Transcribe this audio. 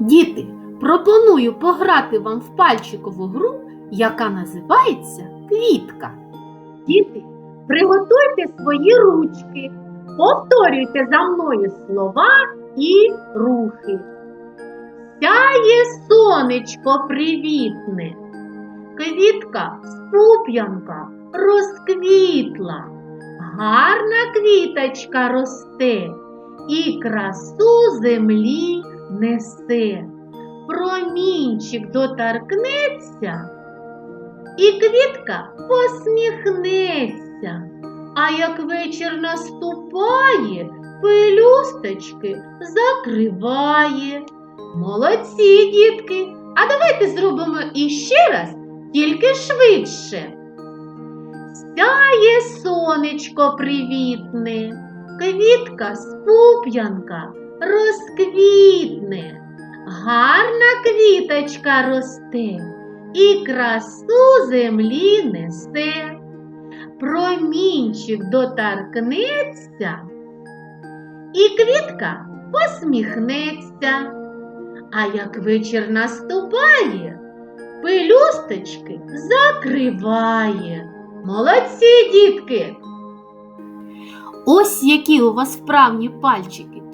Діти, пропоную пограти вам в пальчикову гру, яка називається Квітка. Діти, приготуйте свої ручки, повторюйте за мною слова і рухи. Сяє сонечко привітне, квітка спуп'янка розквітла, гарна квіточка росте і красу землі несе. Промінчик доторкнеться, і квітка посміхнеться. А як вечір наступає, пелюсточки закриває. Молодці, дітки! А давайте зробимо іще раз, тільки швидше. Сяє сонечко привітне, квітка спуп'янка розквітне, гарна квіточка росте і красу землі несе. Промінчик доторкнеться, і квітка посміхнеться. А як вечір наступає, пелюсточки закриває. Молодці, дітки! Ось які у вас вправні пальчики.